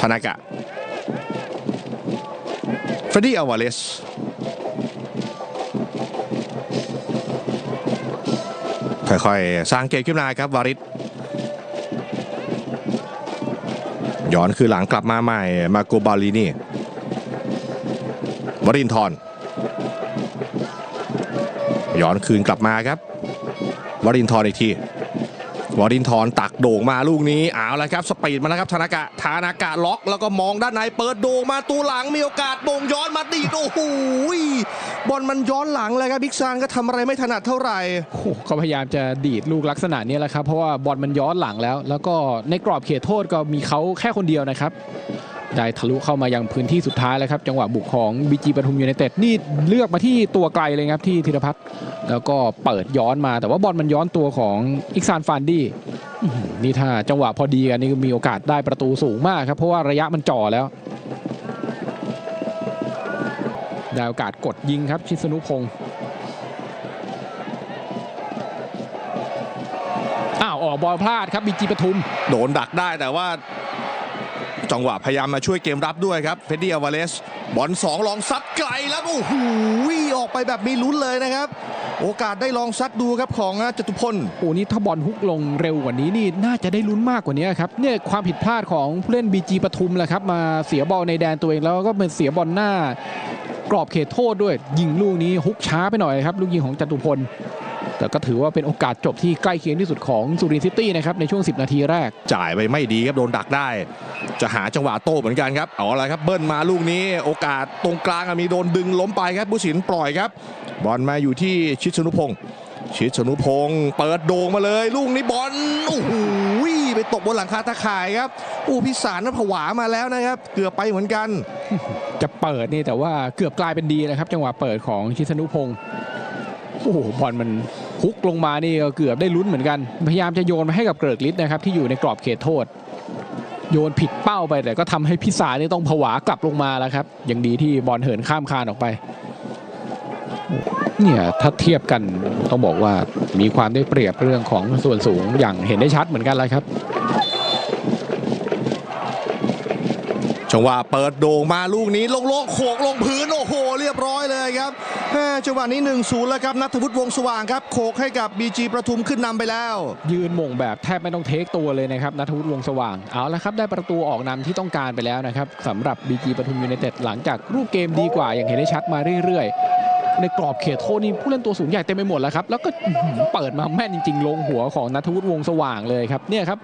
ธนากะเฟรดดี้อลวาเลสค่อยๆ สร้างเกมขึ้นมาครับวาริสย้อนคือหลังกลับมาใหม่ มาโกบาลินีวรินทร์ย้อนคืนกลับมาครับ วรินทร์อีกที วรินทร์ตักโด่งมาลูกนี้เอาละครับสปีดมาแล้วครับธนากะธนากะล็อกแล้วก็มองด้านในเปิดโด่งมาตัวหลังมีโอกาสบ่งย้อนมาดีดโอ้โหบอลมันย้อนหลังเลยครับบิ๊กซานก็ทำอะไรไม่ถนัดเท่าไหร่โอ้โหก็พยายามจะดีดลูกลักษณะนี้แหละครับเพราะว่าบอลมันย้อนหลังแล้ว แล้วก็ในกรอบเขตโทษก็มีเขาแค่คนเดียวนะครับ ได้ทะลุเข้ามายังพื้นที่สุดท้ายแล้วครับ จังหวะบุกของบีจีปทุมยูไนเต็ดนี่เลือกมาที่ตัวไกลเลยครับที่ธีรพัฒน์แล้วก็เปิดย้อนมาแต่ว่าบอลมันย้อนตัวของอิกซานฟานดี้นี่ถ้าจังหวะพอดีกันนี่มีโอกาสได้ประตูสูงมากครับ เพราะว่าระยะมันจ่อแล้วได้โอกาสกดยิงครับชิสนุพงศ์อ้าวออกบอลพลาดครับบีจีปทุม โดนดักได้แต่ว่า จังหวะพยายามมาช่วยเกมรับด้วยครับเฟดดี้อวาเลสบอลสองลองซัดไกลแล้วโอ้โหออกไปแบบมีลุ้นเลยนะครับ โอกาสได้ลองซัดดูครับของจตุพลโอ้นี่ถ้าบอลฮุกลงเร็วกว่านี้นี่น่าจะได้ลุ้นมากกว่านี้ครับเนี่ยความผิดพลาดของผู้เล่นบีจีปทุมแหละครับมาเสียบอลในแดนตัวเองแล้วก็เป็นเสียบอลหน้ากรอบเขตโทษด้วย ยิงลูกนี้ฮุกช้าไปหน่อยครับ ลูกยิงของจตุพล แต่ก็ถือว่าเป็นโอกาสจบที่ใกล้เคียงที่สุดของสุรินทร์ซิตี้นะครับในช่วง 10 นาทีแรก จ่ายไปไม่ดีครับโดนดักได้ จะหาจังหวะโต้เหมือนกันครับเอาอะไรครับเบิ้ลมาลูกนี้โอกาสตรงกลางอะมีโดนดึงล้มไปครับผู้สินปล่อยครับบอลมาอยู่ที่ชิดชนุพงศ์ชิดชนุพงศ์เปิดโด่งมาเลย ลูกนี้บอลโอ้โหไปตกบนหลังคาตะข่ายครับอู้พิสารนั้นผวามาแล้วนะครับ เกือบไปเหมือนกัน จะเปิดนี่แต่ว่าเกือบกลายเป็นดีนะครับ จังหวะเปิดของชิสนุพงศ์โอ้โหบอลมันฮุกลงมานี่เกือบได้ลุ้นเหมือนกัน พยายามจะโยนมาให้กับเกริกฤทธิ์นะครับที่อยู่ในกรอบเขตโทษ โยนผิดเป้าไปแต่ก็ทำให้พิสานี่ต้องผวากลับลงมาแล้วครับยังดีที่บอลเหินข้ามคานออกไปเนี่ยถ้าเทียบกันต้องบอกว่ามีความได้เปรียบเรื่องของส่วนสูงอย่างเห็นได้ชัดเหมือนกันเลยครับ จังหวะเปิดโด่งมาลูกนี้โล่งๆโขกลงพื้นโอ้โห เรียบร้อยเลยครับจังหวะนี้1นศูนย์แล้วครับนัทวุฒิวงศ์สว่างครับโขกให้กับ BG ประทุมขึ้นนำไปแล้ว ยืนมงแบบแทบไม่ต้องเทคตัวเลยนะครับนัทวุฒิวงศ์สว่างเอาละครับได้ประตูออกนำที่ต้องการไปแล้วนะครับสำหรับ BG ประทุมยูไนเต็ดหลังจากรูปเกมดีกว่าอย่างเห็นได้ชัดมาเรื่อยๆ ในกรอบเขตโทษนี่ผู้เล่นตัวสูงใหญ่เต็มไปหมดแล้วครับ แล้วก็เปิดมาแม่นจริง ๆ ลงหัวของนัทวุฒิวงสว่างเลยครับเนี่ยครับ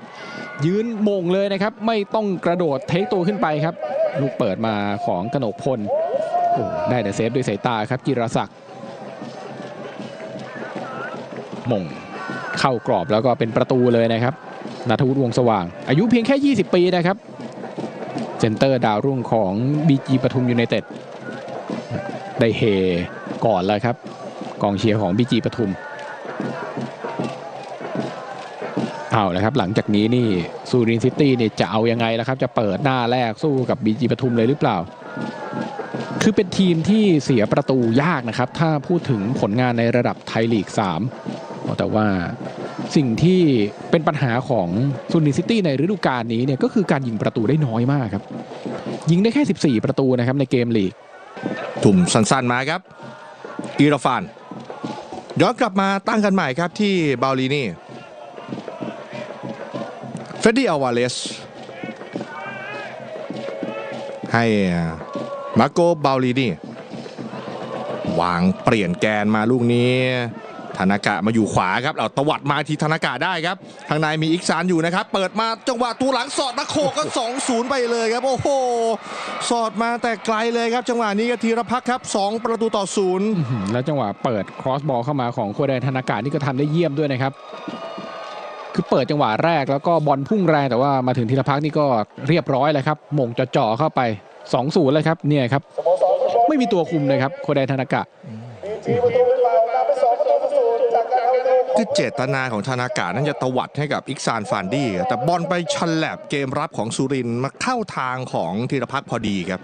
ยืนมงเลยนะครับ ไม่ต้องกระโดดเทคตัวขึ้นไปครับ ลูกเปิดมาของกนกพลโอ้ได้แต่เซฟด้วยสายตาครับจิรศักดิ์มงเข้ากรอบแล้วก็เป็นประตูเลยนะครับนัทวุฒิวงสว่าง อายุเพียงแค่ 20 ปีนะครับ เซนเตอร์ดาวรุ่งของ BG ปทุมยูไนเต็ด ได้เฮก่อนแล้วครับ กองเชียร์ของ BG ปทุมเอาละครับหลังจากนี้นี่ซูรินซิตี้เนี่ยจะเอายังไงแล้วครับ จะเปิดหน้าแรกสู้กับ BG ปทุมเลยหรือเปล่า คือเป็นทีมที่เสียประตูยากนะครับ ถ้าพูดถึงผลงานในระดับไทยลีก 3 แต่ว่าสิ่งที่เป็นปัญหาของซูนินซิตี้ในฤดูกาลนี้เนี่ยก็คือการยิงประตูได้น้อยมากครับ ยิงได้แค่ 14 ประตูนะครับในเกมลีก ถุ่มสั้นๆมาครับ อีราฟานย้อนกลับมาตั้งกันใหม่ครับที่บาลีนี่เฟดดี้อาวาเลสให้มาโกบาลีนี่วางเปลี่ยนแกนมาลูกนี้ ธนากะมาอยู่ขวาครับเอาตวัดมาทีธนากะได้ครับ ทางในมีอิกซานอยู่นะครับ เปิดมาจังหวะตัวหลังสอดนักโขกก็2-0ไปเลยครับ โอ้โห สอดมาแต่ไกลเลยครับ จังหวะนี้ก็ธีรพักครับ 2 ประตูต่อศูนย์แล้วจังหวะเปิดครอสบอลเข้ามาของโคเดนธนากานี่ก็ทำได้เยี่ยมด้วยนะครับ คือเปิดจังหวะแรกแล้วก็บอลพุ่งแรงแต่ว่ามาถึงธีรพักนี่ก็เรียบร้อยเลยครับม่งจ่อเข้าไป2-0เลยครับเนี่ยครับไม่มีตัวคุมเลยครับโคเดนธนากะ คือเจตนาของธนากะนั้นจะตวัดให้กับอิกซานฟานดี้แต่บอลไปชันแลบเกมรับของสุรินมาเข้าทางของธีรพักษ์พอดีครับ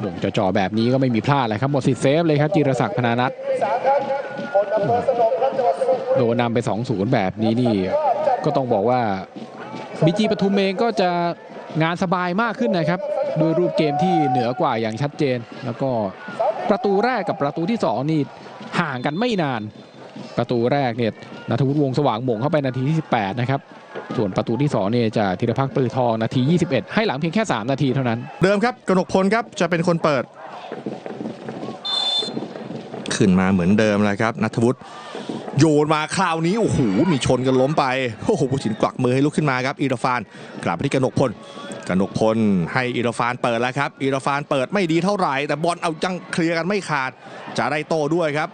หม่งจ่อๆแบบนี้ก็ไม่มีพลาดเลยครับหมดสิทธิ์เซฟเลยครับจิรศักดิ์พนานัทที่สามครับคนำเภอสนมครับจังหวัดสุพรรณบุรีโดนนำไป 2-0 แบบนี้นี่ ก็ต้องบอกว่าบีจีปทุมเองก็จะงานสบายมากขึ้นนะครับด้วยรูปเกมที่เหนือกว่าอย่างชัดเจน แล้วก็ประตูแรกกับประตูที่สองนี่ห่างกันไม่นาน ประตูแรกเนี่ยนัทวุฒิวงสว่างหม่งเข้าไปนาทีที่ 18 นะครับ ส่วนประตูที่ 2 เนี่ยจากธีรพักษ์ปือทองนาที 21 ให้หลังเพียงแค่ 3 นาทีเท่านั้น เดิมครับกนกพลครับจะเป็นคนเปิด ขึ้นมาเหมือนเดิมเลยครับนัทวุฒิโยนมาคราวนี้โอ้โหมีชนกันล้มไปโอ้โหผู้สินกวักมือให้ลุกขึ้นมาครับอีราฟานกลับไปที่กนกพล กนกพลให้อีรฟานเปิดแล้วครับอีรฟานเปิดไม่ดีเท่าไหร่ แต่บอลเอาจังเคลียร์กันไม่ขาด จะได้โต้ด้วยครับ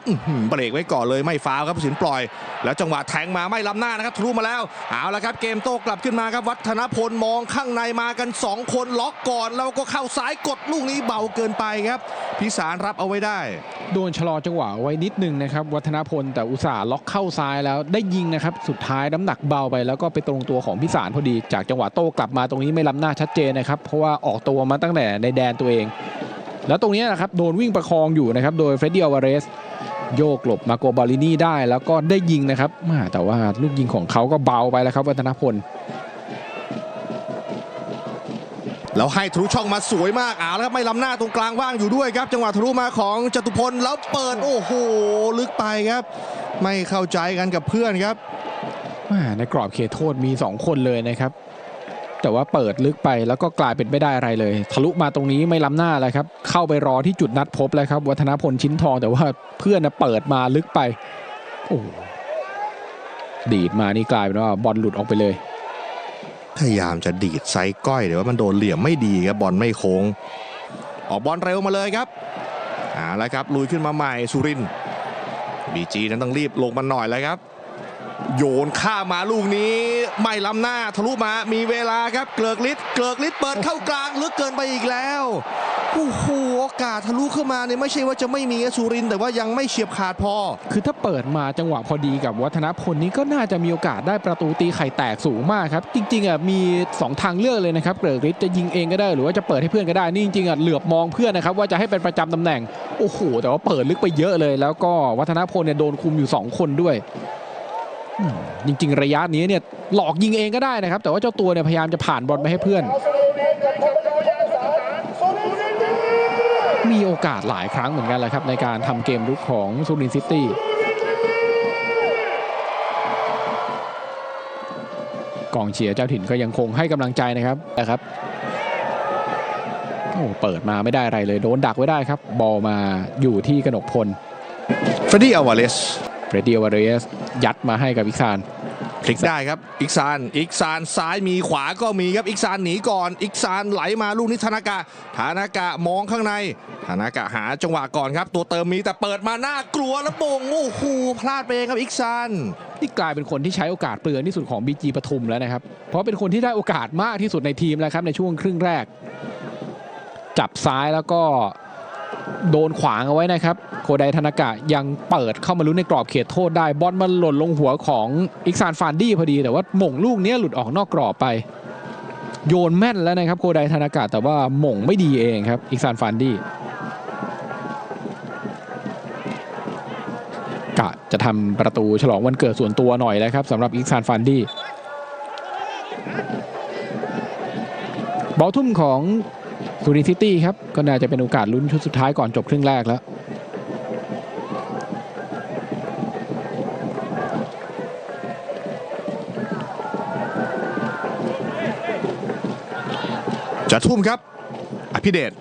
เบรกไว้ก่อนเลยไม่ฟาวครับผู้สินปล่อย แล้วจังหวะแทงมาไม่ล้ำหน้านะครับทะลุมาแล้วเอาละครับเกมโต้กลับขึ้นมาครับวัฒนพลมองข้างในมากัน 2 คนล็อกก่อนแล้วก็เข้าซ้ายกดลูกนี้เบาเกินไปครับพิสารรับเอาไว้ได้ โดนชะลอจังหวะไว้นิดนึงนะครับ วัฒนพลแต่อุตส่าห์ล็อกเข้าซ้ายแล้วได้ยิงนะครับ สุดท้ายน้ำหนักเบาไปแล้วก็ไปตรงตัวของพิสารพอดี จากจังหวะโต้กลับมาตรงนี้ไม่ล้ำหน้าชัดเจนนะครับ เพราะว่าออกตัวมาตั้งแต่ในแดนตัวเอง แล้วตรงนี้นะครับโดนวิ่งประคองอยู่นะครับโดยเฟรดดี้อวาเรสโยกหลบมาโกบาลินี่ได้แล้วก็ได้ยิงนะครับแต่ว่าลูกยิงของเขาก็เบาไปแล้วครับวัฒนพล แล้วให้ทะลุช่องมาสวยมากเอาแล้วครับไม่ล้ำหน้าตรงกลางว่างอยู่ด้วยครับ จังหวะทะลุมาของจตุพลแล้วเปิดโอ้โหลึกไปครับ ไม่เข้าใจกันกับเพื่อนครับในกรอบเขตโทษมี 2 คนเลยนะครับ แต่ว่าเปิดลึกไปแล้วก็กลายเป็นไม่ได้อะไรเลย ทะลุมาตรงนี้ไม่ล้ำหน้าเลยครับ เข้าไปรอที่จุดนัดพบแล้วครับ วัฒนพลชิ้นทองแต่ว่าเพื่อนนะเปิดมาลึกไปโอ้โหดีดมานี่กลายเป็นว่าบอลหลุดออกไปเลย พยายามจะดีดไซส์ก้อยแต่ว่ามันโดนเหลี่ยมไม่ดีครับบอลไม่โค้ง ออกบอลเร็วมาเลยครับเอาละครับลุยขึ้นมาใหม่สุรินบีจีนั้นต้องรีบลงมาหน่อยแล้วครับ โยนข้ามมาลูกนี้ ไม่ล้ำหน้าทะลุมามีเวลาครับ เกลือกฤทธิ์เกลือกฤทธิ์เปิดเข้ากลางลึกเกินไปอีกแล้ว โอ้โหโอกาสทะลุเข้ามาเนี่ยไม่ใช่ว่าจะไม่มีสุรินแต่ว่ายังไม่เฉียบขาดพอ คือถ้าเปิดมาจังหวะพอดีกับวัฒนพลนี้ก็น่าจะมีโอกาสได้ประตูตีไข่แตกสูงมากครับ จริงๆอะมี 2 ทางเลือกเลยนะครับเกริกฤทธิ์จะยิงเองก็ได้หรือว่าจะเปิดให้เพื่อนก็ได้นี่จริงๆอะเหลือบมองเพื่อนนะครับว่าจะให้เป็นประจำตำแหน่งโอ้โหแต่ว่าเปิดลึกไปเยอะเลย แล้วก็วัฒนพลเนี่ยโดนคุมอยู่ 2 คนด้วยจริง ๆ ระยะนี้เนี่ยหลอกยิงเองก็ได้นะครับ แต่ว่าเจ้าตัวเนี่ยพยายามจะผ่านบอลไปให้เพื่อน มีโอกาสหลายครั้งเหมือนกันแหละครับในการทำเกมรุกของซูรินซิตี้กองเชียร์เจ้าถิ่นก็ยังคงให้กำลังใจนะครับนะครับโอ้เปิดมาไม่ได้อะไรเลยโดนดักไว้ได้ครับ บอลมาอยู่ที่กนกพลเฟรดดี้อลวาเลสเฟรดดี้วาเรสยัดมาให้กับอิกซาน พลิกได้ครับอิกซานอิกซานซ้ายมีขวาก็มีครับอิกซานหนีก่อนอิกซานไหลมาลูกนี้ธนากะธนากะมองข้างในธนากะหาจังหวะก่อนครับ ตัวเติมมีแต่เปิดมาหน้ากลัวแล้วโป่งโอ้โหพลาดไปเองครับอิกซานที่กลายเป็นคนที่ใช้โอกาสเปลืองที่สุดของบีจีปทุมแล้วนะครับ เพราะเป็นคนที่ได้โอกาสมากที่สุดในทีมแล้วครับในช่วงครึ่งแรก จับซ้ายแล้วก็ โดนขวางเอาไว้นะครับ โคไดธนากะยังเปิดเข้ามาลุ้นในกรอบเขตโทษได้บอลมันหล่นลงหัวของอิกซานฟานดี้พอดีแต่ว่าหม่งลูกนี้หลุดออกนอกกรอบไป โยนแม่นแล้วนะครับ โคไดธนากะแต่ว่าหม่งไม่ดีเองครับอิกซานฟานดี้กะจะทำประตูฉลองวันเกิดส่วนตัวหน่อยแล้วครับสำหรับอิกซานฟานดี้บอลทุ่มของ ซูรินซิตี้ครับก็น่าจะเป็นโอกาสลุ้นชุดสุดท้ายก่อนจบครึ่งแรกแล้วจะทุ่มครับ อภิเดช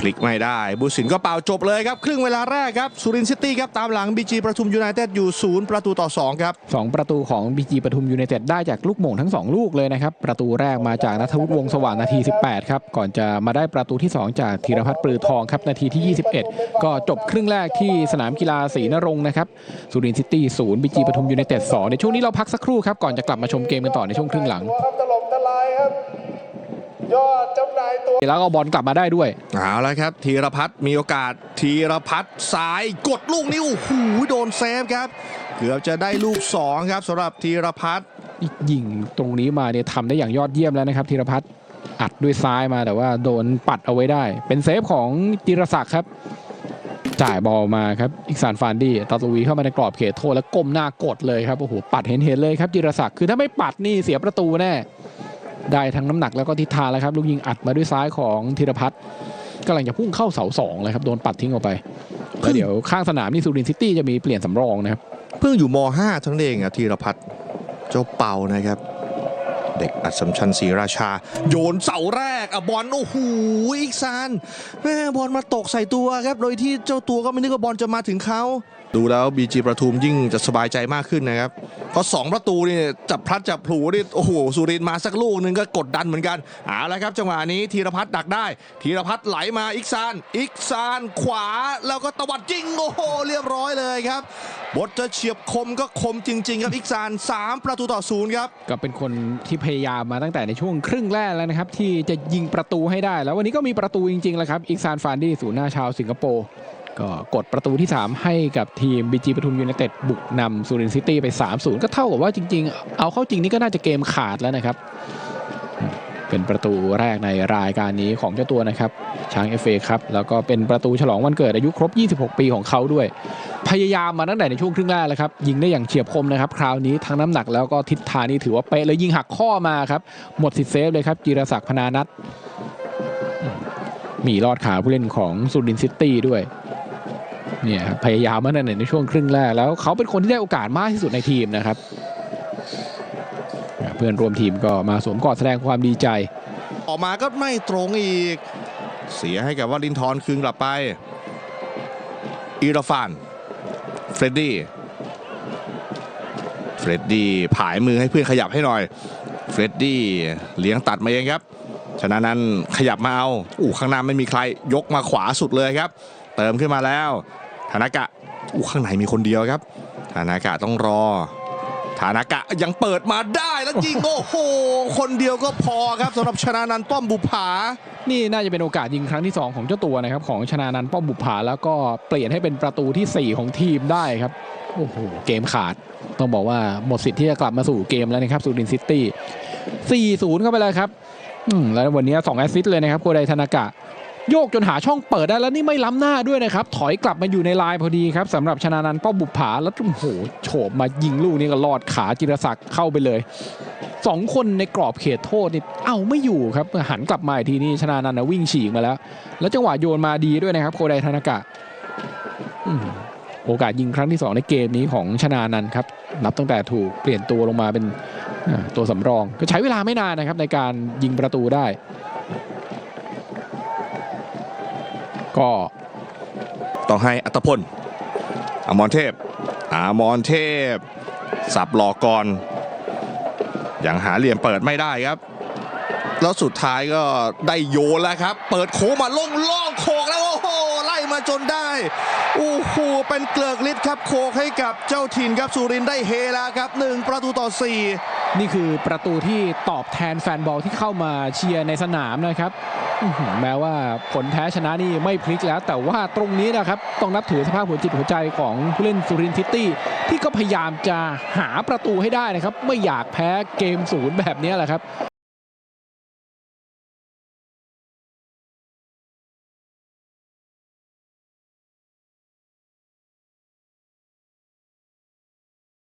พลิกไม่ได้ บุญสินก็เป่าจบเลยครับ ครึ่งเวลาแรกครับ สุรินทร์ซิตี้ครับตามหลังบีจีประทุมยูไนเต็ดอยู่ศูนย์ประตูต่อสองครับ 2 ประตูของบีจีประทุมยูไนเต็ดได้จากลูกหม่งทั้ง 2 ลูกเลยนะครับ ประตูแรกมาจากนัทวุฒิวงสว่างนาที 18 ครับ ก่อนจะมาได้ประตูที่ 2 จากธีรพัฒน์ปรือทองครับนาทีที่ 21 ก็จบครึ่งแรกที่สนามกีฬาศรีนรงค์นะครับสุรินทร์ซิตี้ศูนย์บีจีประทุมยูไนเต็ดสองในช่วงนี้เราพักสักครู่ครับก่อนจะกลับมาชมเกมกันต่อในช่วงครึ่งหลัง ครับถล่มทลายครับ ยอดจำหน่ายตัวแล้วก็บอลกลับมาได้ด้วย เอาละครับธีรพัฒน์มีโอกาสธีรพัฒน์ซ้ายกดลูกนี้โอ้โหโดนเซฟครับ เกือบจะได้ลูกสองครับสำหรับธีรพัฒน์ยิงตรงนี้มาเนี่ยทำได้อย่างยอดเยี่ยมแล้วนะครับธีรพัฒน์อัดด้วยซ้ายมาแต่ว่าโดนปัดเอาไว้ได้ เป็นเซฟของจิรศักดิ์ครับ จ่ายบอลมาครับอีกซานฟานดี้ตาตวีเข้ามาในกรอบเขตโทษแล้วก้มหน้ากดเลยครับโอ้โหปัดเห็นเห็นๆเลยครับจิรศักดิ์คือถ้าไม่ปัดนี่เสียประตูแน่ ได้ทั้งน้ำหนักแล้วก็ทิศทางแล้วครับลูกยิงอัดมาด้วยซ้ายของธีรพัฒน์กำลังจะพุ่งเข้าเสาสองเลยครับโดนปัดทิ้งออกไปแล้วเดี๋ยวข้างสนามนี่สุรินทร์ซิตี้จะมีเปลี่ยนสำรองนะครับเพิ่งอยู่ม .5 ทั้งเองอะธีรพัฒน์เจ้าเป่านะครับ เด็กอัศมชัญศรีราชา โยนเสาแรกอะบอลโอ้โหอีกซานแม่บอลมาตกใส่ตัวครับ โดยที่เจ้าตัวก็ไม่นึกว่าบอลจะมาถึงเขาดูแล้วบีจีประทุมยิ่งจะสบายใจมากขึ้นนะครับ เพราะ2ประตูนี่จับพลัดจับผลูนี่โอ้โหสุรินมาสักลูกหนึ่งก็กดดันเหมือนกันเอาละครับจังหวะนี้ธีรพัฒน์ดักได้ธีรพัฒน์ไหลมาอีกซานอีกซานขวาแล้วก็ตวัดจริงโอ้โหเรียบร้อยเลยครับบทจะเฉียบคมก็คมจริง ๆ ครับอีกซานสามประตูต่อศูนย์ครับก็เป็นคนที่พพยายามมาตั้งแต่ในช่วงครึ่งแรกแล้วนะครับ ที่จะยิงประตูให้ได้ แล้ววันนี้ก็มีประตูจริงๆแล้วครับอิกซานฟานดี้ศูนย์หน้าชาวสิงคโปร์ก็กดประตูที่ 3 ให้กับทีมบีจีปทุมยูไนเต็ดบุกนำซูรินทร์ซิตี้ไป 3-0 ก็เท่ากับว่าจริง ๆ เอาเข้าจริงนี่ก็น่าจะเกมขาดแล้วนะครับ เป็นประตูแรกในรายการนี้ของเจ้าตัวนะครับ ช้างเอฟเอครับ แล้วก็เป็นประตูฉลองวันเกิดอายุครบ 26 ปีของเขาด้วย พยายามมาตั้งแต่ในช่วงครึ่งแรกแล้วครับ ยิงได้อย่างเฉียบคมนะครับ คราวนี้ทั้งน้ำหนักแล้วก็ทิศทางนี่ถือว่าเป๊ะเลยยิงหักข้อมาครับ หมดสิทธิ์เซฟเลยครับ จิรศักดิ์พนานัทมีรอดขาผู้เล่นของสุรินทร์ซิตี้ด้วยเนี่ยพยายามมาตั้งแต่ในช่วงครึ่งแรกแล้วเขาเป็นคนที่ได้โอกาสมากที่สุดในทีมนะครับ เพื่อนร่วมทีมก็มาสวมกอดแสดงความดีใจ ออกมาก็ไม่ตรงอีก เสียให้กับวาลินทอนคืนกลับไปอีราฟานเฟรดดี้เฟรดดี้ผายมือให้เพื่อนขยับให้หน่อยเฟรดดี้เลี้ยงตัดมาเองครับฉะนั้นนั้นขยับมาเอาอู้ข้างหน้าไม่มีใครยกมาขวาสุดเลยครับ เติมขึ้นมาแล้วธนากะอู้ข้างในมีคนเดียวครับธนากะต้องรอ ธนากะยังเปิดมาได้แล้วยิงโอ้โห คนเดียวก็พอครับสำหรับชนะนันป้อมบุภา นี่น่าจะเป็นโอกาสยิงครั้งที่ 2 ของเจ้าตัวนะครับ ของชนานันป้อมบุปผาแล้วก็เปลี่ยนให้เป็นประตูทีสี่ 4 ของทีมได้ครับโอ้โหเกมขาดต้องบอกว่าหมดสิทธิ์ที่จะกลับมาสู่เกมแล้วนะครับสุรินทร์ซิตี้4-0 เข้าไปเลยครับแล้ววันนี้2แอสซิสต์เลยนะครับโคไดธนากะ โยกจนหาช่องเปิดได้แล้วนี่ไม่ล้ำหน้าด้วยนะครับ ถอยกลับมาอยู่ในลายพอดีครับสำหรับชนานันท์ป้อบุผาแล้วโอ้โหโฉบมายิงลูกนี้ก็ลอดขาจิรศักดิ์เข้าไปเลยสองคนในกรอบเขตโทษนี่เอาไม่อยู่ครับหันกลับมาอีกทีนี่ชนานันท์นะวิ่งฉีกมาแล้ว แล้วจังหวะโยนมาดีด้วยนะครับ โคไดธนากะโอกาสยิงครั้งที่ 2 ในเกมนี้ของชนานันท์ครับ นับตั้งแต่ถูกเปลี่ยนตัวลงมาเป็นตัวสำรอง ก็ใช้เวลาไม่นานนะครับในการยิงประตูได้ ก็ต้องให้อัตพลอมรเทพอมรเทพ สับหลอกก่อนยังหาเหลี่ยมเปิดไม่ได้ครับ แล้วสุดท้ายก็ได้โยนแล้วครับ เปิดโค้งมาล่องล่องโคกแล้ว โอ้โห ไล่มาจนได้โอ้โหเป็นเกลือกฤทธิ์ครับโคกให้กับเจ้าถิ่นครับสุรินได้เฮแล้วครับหนึ่งประตูต่อสี่ นี่คือประตูที่ตอบแทนแฟนบอลที่เข้ามาเชียร์ในสนามนะครับแม้ว่าผลแพ้ชนะนี่ไม่พลิกแล้ว แต่ว่าตรงนี้นะครับต้องนับถือสภาพหัวจิตหัวใจของผู้เล่นสุรินทิตี้ ที่ก็พยายามจะหาประตูให้ได้นะครับ ไม่อยากแพ้เกมศูนย์แบบนี้แหละครับ